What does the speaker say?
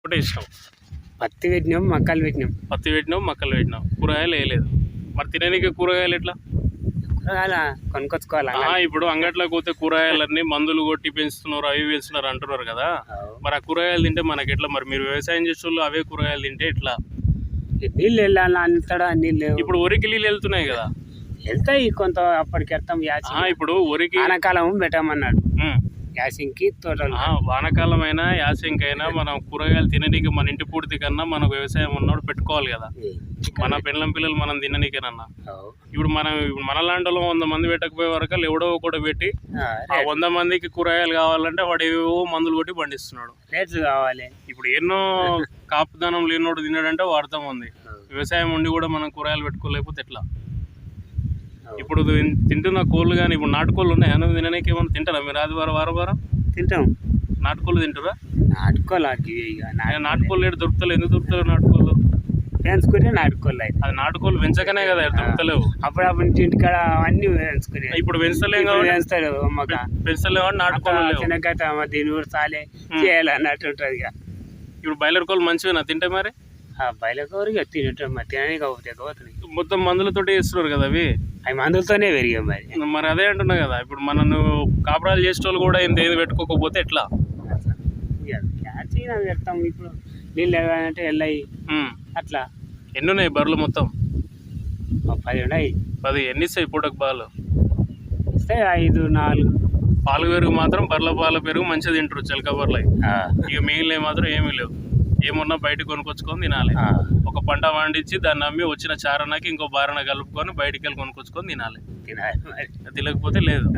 ఒకటే ఇష్టం? పత్తి పెట్టినాం మక్కలు పెట్టినాం. పత్తి పెట్టినావు మక్కలు పెట్టినావు కూరగాయలు వేయలేదు. మరి తిననీకి కూరగాయలు ఎట్లా? కూరగాయల కొనుక్కొచ్చుకోవాలి? ఇప్పుడు అంగట్లోకి పోతే కూరగాయలన్నీ మందులు కొట్టి పెంచుతున్నారు అవి పెంచుతున్నారు అంటున్నారు కదా. మరి ఆ కూరగాయలు తింటే మనకి ఎట్లా? మరి మీరు వ్యవసాయం చేసే అవే కూరగాయలు తింటే ఎట్లా? నీళ్ళు వెళ్ళాలి అంతడా నీళ్ళు. ఇప్పుడు వరికి నీళ్ళు వెళ్తున్నాయి కదా. వెళ్తాయి కొంత అప్పటికి ఆ, ఇప్పుడు వరికి ఆనకాలం పెట్టమన్నాడు. యాసింకి తోటలు. ఆ, వానాకాలమైనా యాసంకైనా మనం కూరగాయలు తిననీకి మన ఇంటి పూర్తి కన్నా మనకు వ్యవసాయం ఉన్నోడు పెట్టుకోవాలి కదా. మన పిల్లల పిల్లలు మనం తిననీకేనన్నా. ఇప్పుడు మనం మన లాంటి వాళ్ళం వంద మంది పెట్టకపోయే వరకు ఎవడో కూడా పెట్టి వంద మందికి కూరగాయలు కావాలంటే వాడు ఏవో మందులు కొట్టి పండిస్తున్నాడు. రేట్లు కావాలి. ఇప్పుడు ఎన్నో కాపుదానం లేనోడు తిన్నాడంటే వాడతాం ఉంది. వ్యవసాయం ఉండి కూడా మనం కూరగాయలు పెట్టుకోలేకపోతే ఎట్లా? ఇప్పుడు తింటున్న కోళ్ళు కానీ ఇప్పుడు నాటుకోళ్ళు ఉన్నాయి. అన్నది తిననీకి ఏమన్నా తింటారా మీరు ఆదివారం వారం వారం? తింటాం. నాటుకోళ్ళు తింటారా? ఆయన నాటుకోళ్ళు ఏడు దొరుకుతలేదు ఎందుకు దొరుకుతలేవు నాటుకోళ్ళు? పెంచుకుంటే నాటుకోవాలి అయితే అది నాటుకోళ్ళు పెంచకనే కదా దొరుకుతలేవు. అప్పుడప్పుడు ఇంటికాడ అవన్నీ పెంచుకునే ఇప్పుడు పెంచలేం కాబట్టి పెంచుతాడు అమ్మక పెంచలేవు అని నాటుకోళ్ళు లేవు. చిన్నగత దీని కూడా చాలే చేయాలి అన్నట్టు ఉంటుంది ఇక. ఇప్పుడు బయలర్ కోళ్ళు మంచివేనా? తింటే మరి? ఆ మరి తినని కాకపోతే పోతున్నాయి మొత్తం మందులతోటి వేస్తున్నారు కదా అవి? అవి మందులతోనే పెరిగాయి మరి. మరి అదే అంటున్నా కదా ఇప్పుడు మనం నువ్వు కాపురాలు చేసేటోళ్ళు కూడా ఇంత ఏది పెట్టుకోకపోతే ఎట్లా? పెడతాం ఇప్పుడు. నీళ్ళు ఎలాగంటే వెళ్ళాయి. అట్లా. ఎన్ని ఉన్నాయి బర్రెలు మొత్తం? పది ఉన్నాయి. పది ఎన్ని ఇస్తాయి పూటకు పాలు? ఇస్తే ఐదు నాలుగు. పాలు పెరుగు మాత్రం బర్రెల పాల పెరుగు మంచిగా తింటారు చిలక బర్రెలు ఇక మిగిలినవి మాత్రం ఏమీ లేవు. ఏమున్నా బయట కొనుక్కొచ్చుకొని తినాలి. ఒక పంట పండించి దాన్ని అమ్మి వచ్చిన చారణకి ఇంకో బారణ కలుపుకొని బయటికి వెళ్ళి కొనుక్కొచ్చుకొని తినాలి తినాలి తినకపోతే లేదు.